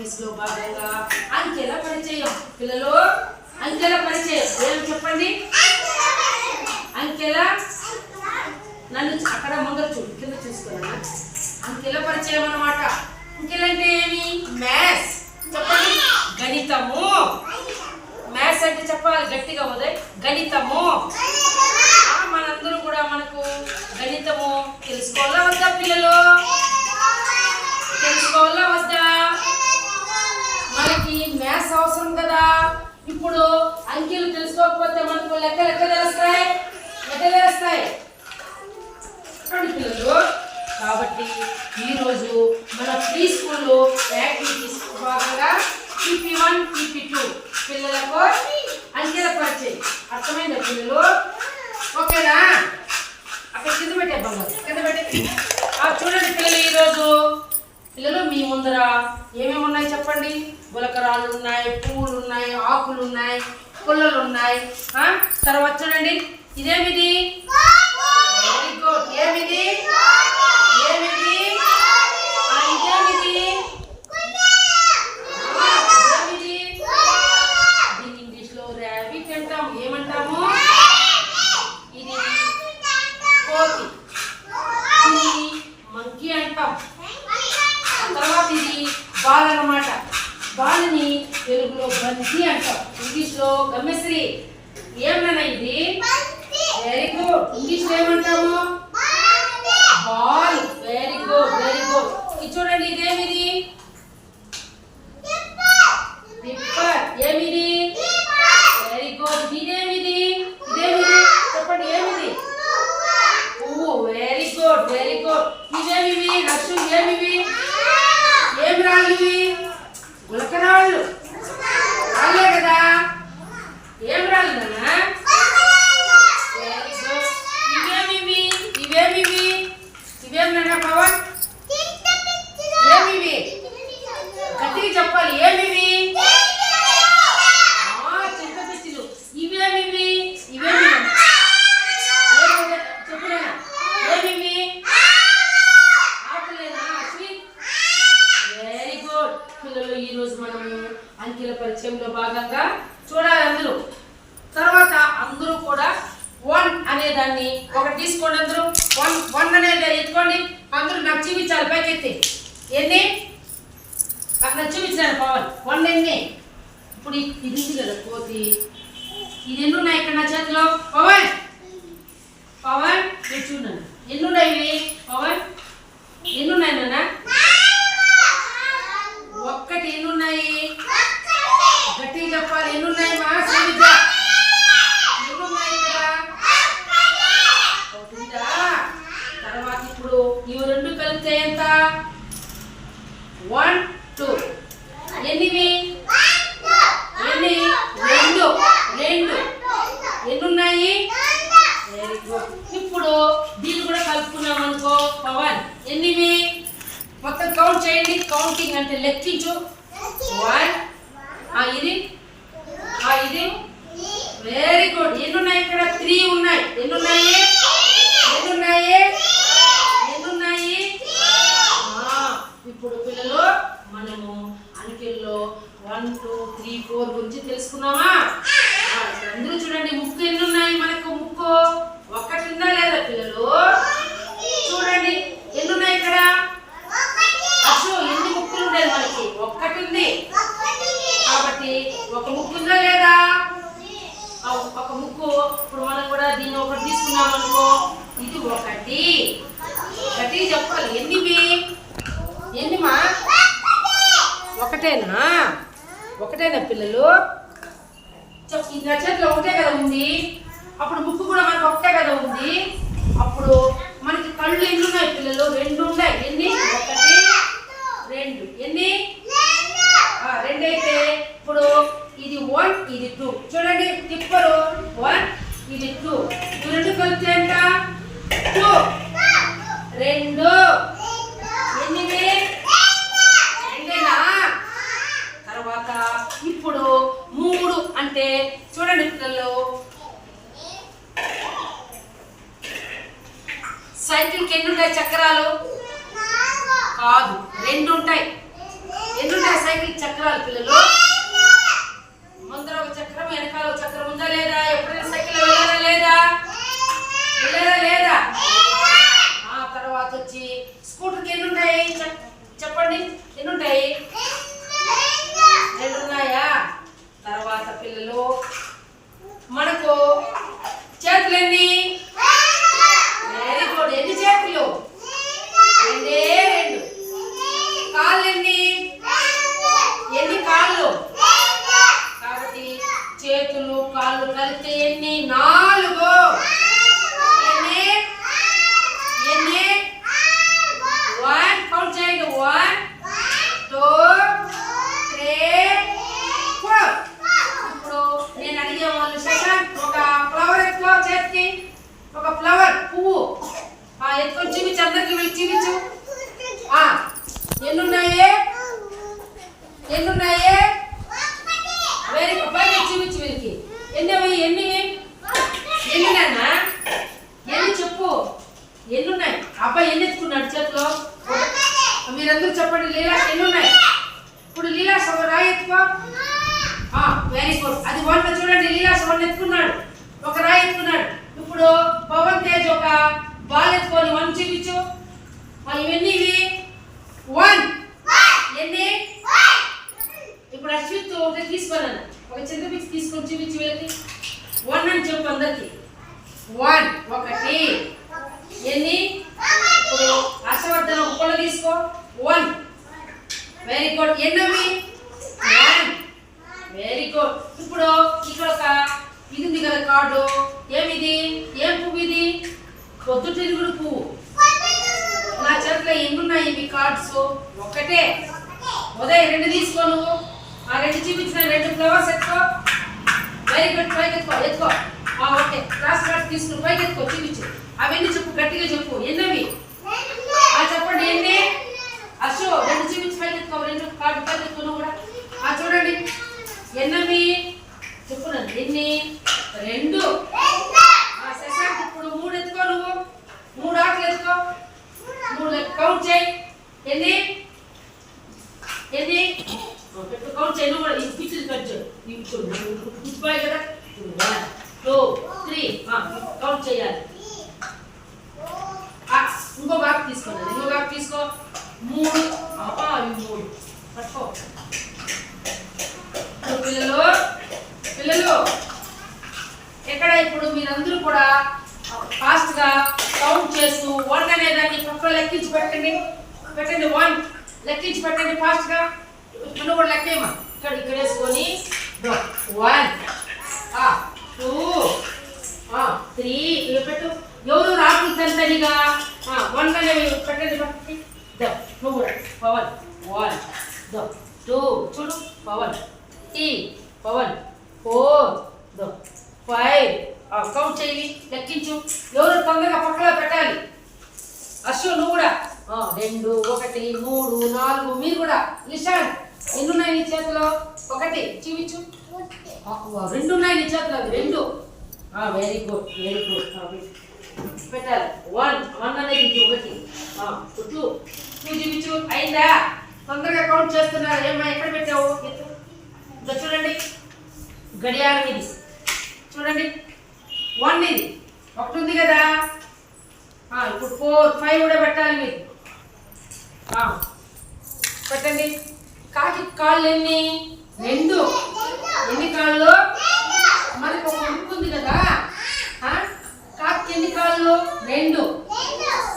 ప్రాక్టీస్లో భాగంగా అంకెల పరిచయం. పిల్లలు అంకెల పరిచయం. ఏం చెప్పండి? అంకెల? నన్ను అక్కడ ముందర చూడు కింద చూసుకున్నా అంకెల పరిచయం అన్నమాట. అంకెలంటే ఏమి? మ్యాథ్స్. చెప్పండి. గణితము. మ్యాథ్స్ అంటే చెప్పాలి గట్టిగా ఉదయ్ గణితము. మనందరూ కూడా మనకు గణితము తెలుసుకోవాలా వద్దా పిల్లలు? లెక్కలు ఎక్కడ తెలుస్తాయి? ఎక్కడ తెలుస్తాయి? పిల్లలు. కాబట్టి ఈరోజు మన ప్రీ స్కూల్లో యాక్టివిటీస్ భాగంగా పీపీ వన్ పీపీ టూ పిల్లలకు అంకెల పరిచయం. అర్థమైందా పిల్లలు? ఓకేనా? అక్కడ కింద పెట్టే బంగారు కింద పెట్టే చూడండి పిల్లలు ఈరోజు పిల్లలు మీ ముందర ఏమేమి ఉన్నాయి చెప్పండి? గులకరాళ్ళు ఉన్నాయి పువ్వులు ఉన్నాయి ఆకులు ఉన్నాయి. పుల్లలు ఉన్నాయి తర్వాత చూడండి. ఇదేమిది? వెరీ గుడ్ ఏమిది? ఏమిది ఆ, ఇదేమిది ఆ, ఇదేమిది దీన్ని ఇంగ్లీష్లో ర్యాబిట్ అంటాం ఏమంటాము ఇది కోతి ఇది మంకీ అంటాం ఆ తర్వాత ఇది బాల్ అన్నమాట బాల్ని తెలుగులో బంతి అంటాం ఇంగ్లీష్లో గమ్యశ్రీ ఏమన్నా ఇది? వెరీ గుడ్ ఇంగ్లీష్లో ఏమంటాము? Ball very good very good ఇది చూడండి ఇదేమిది? టిప్పర్ ఏమిది? వెరీ గుడ్ ఇదేమిది? ఇదేమిది? చెప్పండి ఏమిది? పువ్వు. వెరీ గుడ్ వెరీ గుడ్ ఇవేమివి? హర్షు ఏమివి? ఏం రాళ్ళు ఇవి గులకరాళ్ళు రాళ్ళే కదా ఏం రాళ్ళు నాన్న వెరీ గుడ్ ఇవేమివి ఇవేమివి ఇవేం నాన్న పవన్ ఏమివి గట్టిగా చెప్పాలి ఏమివి ఆ, చింత పిచ్చిలు ఇవేమివి ఇవేమి నాన్న? ఏమివి? చెప్పు నాన్న. ఏమివి ఆకులేనా అశ్విన్ వెరీ గుడ్ పిల్లలు ఈ రోజు మనము అంకెల పరిచయంలో భాగంగా చూడాలి అందరూ తర్వాత అందరూ కూడా వన్ అనే దాన్ని ఒకటి తీసుకోండి అందరూ. వన్ వన్ అనేది ఎత్తుకోండి. అందరూ నాకు చూపించాలి పైకి ఎత్తి. ఎన్ని? అక్కడ చూపించాను పవన్. వన్ ఎన్ని? ఇప్పుడు ఇది ఉంది కదా కోతి. ఇది ఎన్ని ఉన్నాయి ఇక్కడ నా చేతిలో? పవన్! పవన్ నేను చూడండి. ఎన్ని ఉన్నాయి ఇవి? పవన్ ఎన్ని ఉన్నాయి నాన్న ఒక్కటి ఎన్ని ఉన్నాయి గట్టిగా చెప్పాలి ఎన్ని ఉన్నాయి మా శ్రీవిద్య ఎన్ని ఉన్నాయి ఇక్కడ ఒకటి ఉందా? తర్వాత ఇప్పుడు ఇవి రెండు కలిపితే ఎంత వన్ టూ ఎన్నివి ఎన్ని రెండు. రెండు. ఎన్ని ఉన్నాయి వెరీ గుడ్ ఇప్పుడు దీన్ని కూడా కలుపుకున్నాం అనుకో. పవన్ ఎన్నివి మొత్తం కౌంట్ చేయండి. కౌంటింగ్ అంటే లెక్కించు. వన్ ఆ ఇది. ఆ ఇది. వెరీ గుడ్ ఎన్ని ఉన్నాయి ఇక్కడ? త్రీ ఉన్నాయి. ఎన్ని ఉన్నాయి ఎన్ని ఉన్నాయి ఎన్ని ఉన్నాయి ఆ, ఇప్పుడు పిల్లలు మనము అంకెల్లో వన్ టూ త్రీ ఫోర్ గురించి తెలుసుకున్నామా? అందరూ చూడండి ముక్కు ఎన్ని ఉన్నాయి మనకు ముక్కు? ఒక్కటి ఉందా లేదా పిల్లలు చూడండి ఎన్ని ఉన్నాయి ఇక్కడ అశు ఎన్ని ముక్కులు ఉండేది మనకి ఒక్కటి ఉంది కాబట్టి ఒక ముక్కు ఉందా లేదా ఆ, ఒక ముక్కు ఇప్పుడు మనం కూడా దీన్ని ఒకటి తీసుకున్నాం అనుకో ఇది ఒకటి ఒకటి చెప్పాలి ఎన్నివి ఎన్నిమా ఒకటేనా ఒకటేనా పిల్లలు చెప్పు ఇది నా చేతిలో ఒకటే కదా ఉంది అప్పుడు ముక్కు కూడా మనకు ఒకటే కదా ఉంది అప్పుడు మనకి కళ్ళు ఎన్ని రెండు ఉన్నాయి. ఎన్ని? ఒకటి రెండు. ఎన్ని? ఆ, రెండైతే ఇప్పుడు ఇది వన్ ఇది టూ చూడండి తిప్పరు. వన్ ఇది టూ రెండు కలిపితే ఎంత? టూ రెండు. ఎనిమిది. రెండేనా? తర్వాత ఇప్పుడు మూడు అంటే చూడండి పిల్లలు. సైకిల్కి ఎన్ని ఉంటాయి చక్రాలు? కాదు రెండు ఉంటాయి ఎన్ని ఉంటాయి సైకిల్ చక్రాలు పిల్లలు? ముందర ఒక చక్రం వెనకాల ఒక చక్రం ఉందా లేదా? ఎప్పుడైనా సైకిల్ వెళ్ళారా లేదా? వెళ్ళారా లేదా? ఆ తర్వాత వచ్చి స్కూటర్కి ఎన్ని ఉంటాయి చెప్- చెప్పండి ఎన్ని ఉంటాయి రెండు ఉన్నాయా తర్వాత పిల్లలు మనకు చేతులు ఎన్ని వెరీ గుడ్ ఎన్ని చేతులు రెండే రెండు కాళ్ళు ఎన్ని ఎన్ని కాళ్ళు కాబట్టి చేతులు కాళ్ళు కలిపితే ఎన్ని నాలుగు ఎన్ని ఎన్ని వన్ కౌంట్ చేయండి వన్ టూ త్రీ ఫోర్ ఇప్పుడు నేను అడిగే వాళ్ళు శశాంక్ ఒక ఫ్లవర్ ఎత్తుకో చేతికి ఒక ఫ్లవర్ పువ్వు ఆ ఎత్తుకొని చూపించు అందరికి వీళ్ళు చూపించు ఆ ఎన్ని ఉన్నాయి ఎన్ని ఉన్నాయి వెరీ గుడ్ పైన చూపించు వీరికి ఎన్ని అవి ఎన్ని ఎన్ని నాన్న ఎన్ని చెప్పు ఎన్ని ఉన్నాయి అబ్బాయి ఎన్ని ఎత్తుకున్నాడు చేతిలో మీరందరూ చెప్పండి లీలా ఎన్ని ఉన్నాయి ఇప్పుడు లీలాస్ ఒక రాయి ఎత్తుకో వెరీ గుడ్ అది వన్ చూడండి లీలాస్ వన్ ఎత్తుకున్నాడు ఒక రాయి ఎత్తుకున్నాడు ఇప్పుడు పవన్ తేజ్ ఒక బాల్ ఎత్తుకొని వన్ చూపించు ఆ, ఇవన్నీ ఇవి వన్ ఎన్ని ఇప్పుడు అశ్విత్ ఒకటి తీసుకున్నాను ఒక చింత పిక్స్ తీసుకొని చూపించి వీళ్ళకి వన్ అని చెప్పు అందరికి వన్ ఒకటి ఎన్ని ఇప్పుడు హర్షవర్ధన్ ఒక పొల తీసుకో వన్ వెరీ గుడ్ ఎన్నవి వన్ వెరీ గుడ్ ఇప్పుడు ఇక్కడ ఒక ఇది ఉంది కదా కార్డు ఏమిది ఏం పువ్వు ఇది పొద్దుటిరుగుడు పువ్వు నా చేతిలో ఎన్ని ఉన్నాయి ఫ్లవర్స్? ఒకటే. ఉదయం రెండు తీసుకో నువ్వు. ఆ రెండు చూపించిన రెండు ఫ్లవర్స్ ఎత్తుకో. వెరీ గుడ్ పైకి ఎత్తుకో ఎత్తుకో. ఆ, ఓకే. క్లాస్ కార్డ్ తీసుకుని పైకి ఎత్తుకో చూపించు. అవన్నీ చెప్పు గట్టిగా చెప్పు. ఎన్నవి? ఆ చెప్పండి ఎన్ని? అశో రెండు చూపించి పైకి ఎత్తుకో రెండు కార్డు పైకి ఎత్తుకో కూడా. ఆ చూడండి. ఎన్నవి? చెప్పు నన్ను. ఎన్ని? రెండు. ఆ శశాంక్ ఇప్పుడు మూడు ఎత్తుకో నువ్వు. మూడు ఆటలు ఎత్తుకో. మూడు కౌంట్ చేయి. ఏంది? ఏంది? కౌంట్ చేయను కూడా ఈ పిచ్చిది ఖర్చు కూర్చోయి కదా? టూ త్రీ కౌంట్ చేయాలి. ఇంకో బ్యాగ్ తీసుకోండి ఇంకో బ్యాగ్ తీసుకో. మూడు ఆ, ఇవి మూడు. పట్టుకో. పిల్లలు పిల్లలు ఎక్కడ ఇప్పుడు మీరందరూ కూడా ఫాస్ట్గా కౌంట్ చేస్తూ వన్ అనేదాన్ని పక్కన లెక్కించి పెట్టండి. పెట్టండి వన్ లెక్కించి పెట్టండి ఫాస్ట్గా. నువ్వు కూడా లెక్కేమా ఇక్కడ ఇక్కడ వేసుకొని వన్ టూ త్రీ ఇవి పెట్టు. ఎవరు రాకులు తంతనిగా వన్ అనేవి పెట్టండి పక్కకి నువ్వు కూడా. పవన్ వన్ టూ చూడు Pavan three Pavan four the five count చేయి లెక్కించు. ఎవరు తొందరగా పక్కలో పెట్టాలి? అశ్వ నువ్వు కూడా. రెండు ఒకటి మూడు నాలుగు మీరు కూడా నిషాన్ ఎన్ని ఉన్నాయి నీ చేతిలో? ఒకటి. చూపించు. రెండు ఉన్నాయి నీ చేతిలో రెండు. వెరీ గుడ్ వెరీ గుడ్ పెట్టాలి. వన్ వన్ అనేది ఒకటి. టూ టూ చూపించు. అయిందా? తొందరగా కౌంట్ చేస్తున్నారు. ఏమా ఎక్కడ పెట్టావు? ఇంకా చూడండి. గడియారం ఇది. చూడండి. వన్ ఇది. ఒకటి ఉంది కదా? ఇప్పుడు ఫోర్ ఫైవ్ కూడా పెట్టాలి మీరు. పెట్టండి. కాకి కాళ్ళు ఎన్ని? రెండు. ఎన్ని కాళ్ళు? మనకు ఒక ముక్కు ఉంది కదా? కాకి ఎన్ని కాళ్ళు? రెండు.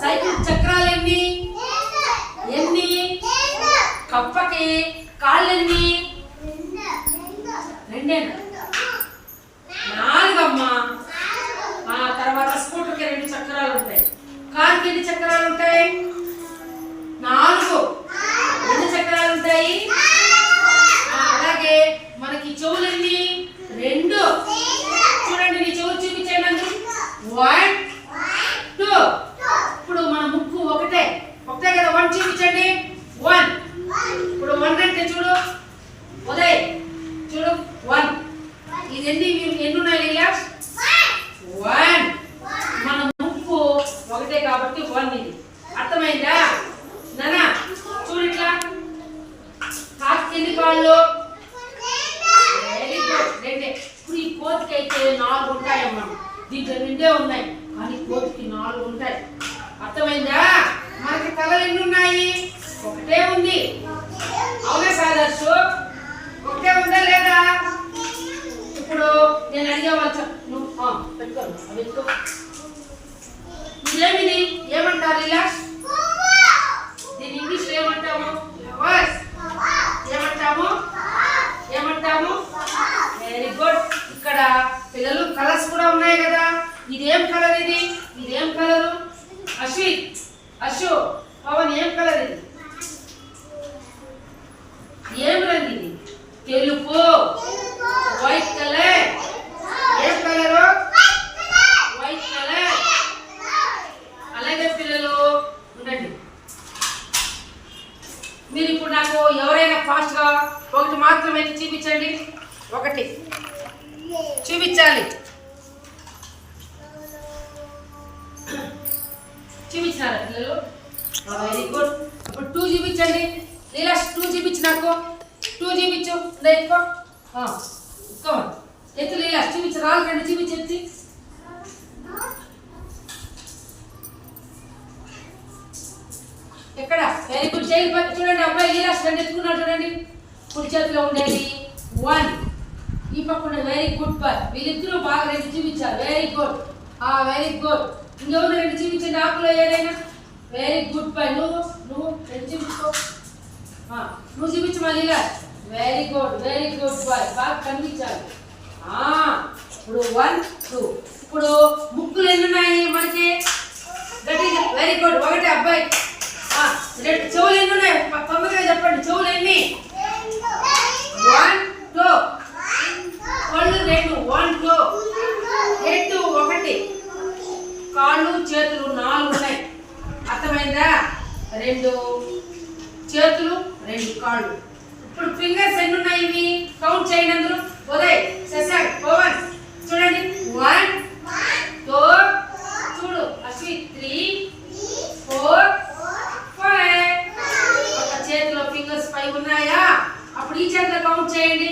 సైకిల్ చక్రాలు ఎన్ని? ఎన్ని? కప్పకి కాళ్ళు ఎన్ని? రెండేనా? నాలుగమ్మా. ఆ తర్వాత స్కూటర్కి రెండు చక్రాలు ఉంటాయి. కార్కి ఎన్ని చక్రాలు ఉంటాయి? నాలుగు. ఎన్ని చక్రాలు ఉంటాయి? వాళ్ళు? వెరీ గుడ్ రెండే. ఇప్పుడు ఈ కోతికి అయితే నాలుగు ఉంటాయమ్మా. దీంట్లో రెండే ఉన్నాయి. కానీ కోతికి నాలుగు ఉంటాయి. అర్థమైందా? మనకి తలలు ఎన్ని ఉన్నాయి? ఒకటే ఉంది. అవునా కాదర్శు ఒకటే ఉందా లేదా? ఇప్పుడు నేను అడిగేవాళ్ళు నువ్వు పెట్టుకో పెట్టుకో ఇదేమిది ఏమంటారు ఇలా ఏం కలర్ ఇది? ఇదేం కలరు? అశ్విత్ అశు పవన్ ఏం కలర్ ఇది? ఏం రంగు ఇది? తెలుపు. వైట్ కలర్ ఏం కలరు? వైట్ కలర్ అలాగే పిల్లలు ఉండండి. మీరు ఇప్పుడు నాకు ఎవరైనా ఫాస్ట్గా ఒకటి మాత్రమే చూపించండి. ఒకటి. చూపించాలి. చూపించినారా పిల్లలు. వెరీ గుడ్ ఇప్పుడు టూ చూపించండి లీలా టూ చూపించు నాకు టూ చూపించు ఇలా ఎత్తుకో ఆ, ఎత్తు లీలా చూపించు రాళ్ళు రెండు చూపించి ఎత్తి. ఎక్కడ? వెరీ గుడ్ చేయి చూడండి అబ్బాయి లీలా రెండు ఎత్తుకున్నాడు చూడండి. కుడి చేతిలో ఉండేది. వన్ ఈ పక్కన వెరీ గుడ్ బాయ్ వీళ్ళిద్దరూ బాగా రెండు చూపించారు వెరీ గుడ్ ఆ వెరీ గుడ్ ఇంకెవరు రెండు చూపించండి ఆకులో ఏదైనా వెరీ గుడ్ బాయ్ నువ్వు నువ్వు రెండు చూపించుకో. నువ్వు చూపించు మళ్ళీ very good very good boy బాగా కనిపించాలి. ఇప్పుడు వన్ టూ ఇప్పుడు ముక్కులు ఎన్ని ఉన్నాయి మనకి వెరీ గుడ్ ఒకటి అబ్బాయి. చెవులు ఎన్ని ఉన్నాయి ప- తొందరగా చెప్పండి. చెవులు ఎన్ని? వన్ టూ కళ్ళు రెండు వన్ టూ హెడ్ ఒకటి కాళ్ళు చేతులు నాలుగు ఉన్నాయి అర్థమైందా రెండు చేతులు రెండు కాళ్ళు. ఇప్పుడు ఫింగర్స్ ఎన్ని ఉన్నాయి ఇవి? కౌంట్ చేయండి అందరూ ఉదయ్ శశాంక్ పవన్ చూడండి. వన్ టూ చూడు. అశ్విత్ త్రీ ఫోర్ ఫైవ్ ఒక చేతిలో ఫింగర్స్ ఫైవ్ ఉన్నాయా? అప్పుడు ఈ చేతిలో కౌంట్ చేయండి.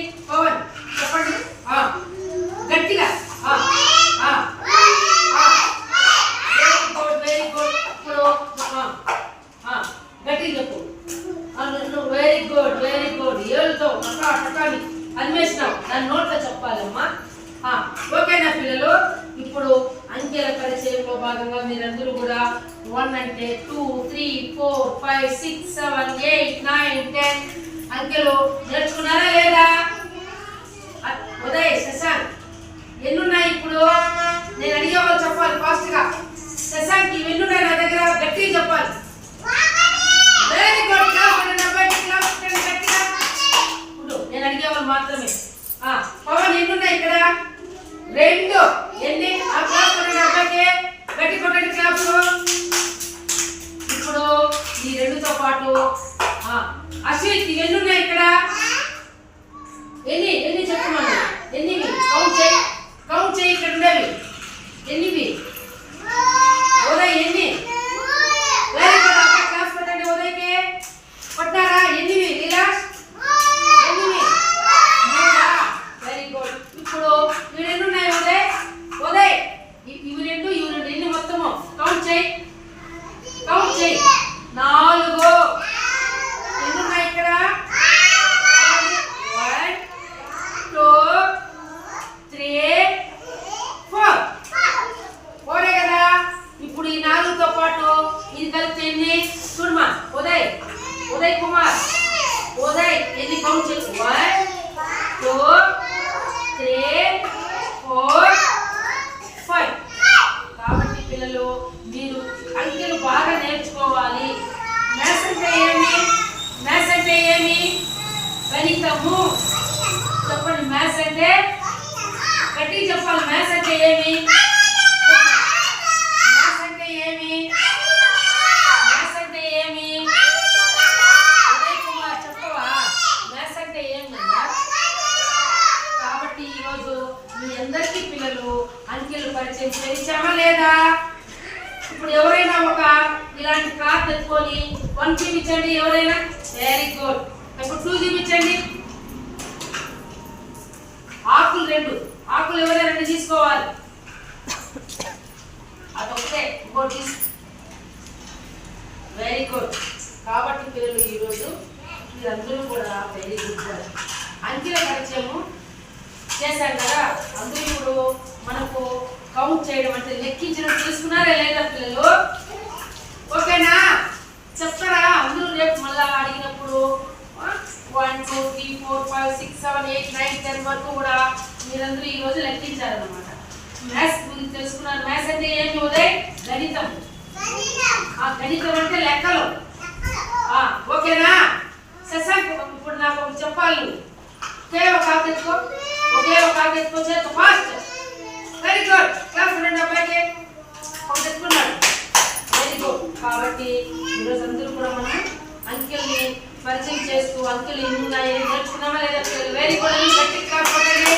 ఏమి? మ్యాథ్స్ అంటే ఏమి? మ్యాథ్స్ అంటే ఏమి? ఉదయ్ కుమార్ చెప్పవా? మ్యాథ్స్ అంటే ఏమి అన్నా? కాబట్టి ఈరోజు మీ అందరికీ పిల్లలు అంకెలు పరిచయం చేయించామా లేదా? ఇప్పుడు ఎవరైనా ఒక ఇలాంటి కార్ ఎత్తుకొని వన్ ఇచ్చండి ఎవరైనా వెరీ గుడ్ ఇప్పుడు టూ చూపించండి ఆకులు రెండు ఆకులు ఎవరైనా రెండు తీసుకోవాలి బోర్డ్ వెరీ గుడ్ కాబట్టి పిల్లలు ఈరోజు మీరందరూ కూడా వెరీ గుడ్ అంకెల పరిచయము చేశాం కదా? అందరూ ఇప్పుడు మనకు కౌంట్ చేయడం అంటే లెక్కించడం తెలుసుకున్నారా లేదా పిల్లలు? ఓకేనా? చెప్తారా? అందరూ రేపు మళ్ళా అడిగినప్పుడు one two three four five six seven eight nine ten వరకు కూడా మీరందరూ ఈరోజు లెక్కించారనమాట మ్యాథ్స్ గురించి తెలుసుకున్నారు. మ్యాథ్స్ అంటే ఏమి ఉదయ్? గణితం. ఆ గణితం అంటే లెక్కలు. ఓకేనా? శశాంక్ ఇప్పుడు నాకు ఒకటి చెప్పాలి ఒకే ఒక ఆకు ఎత్తుకో ఒకే ఒక ఆకు ఎత్తుకో చేత ఫాస్ట్ వెరీ గుడ్ క్లాస్ రెండు అబ్బాయికి. ఒకటి తెచ్చుకున్నాడు. వెరీ గుడ్ కాబట్టి ఈరోజు అందరూ కూడా మనం అంకెల్ని పరిచయం చేస్తూ అంకెలు ఎన్ని ఉన్నాయి నేర్చుకున్నామా లేదా వెరీ గుడ్ అని గట్టి పిల్లలు?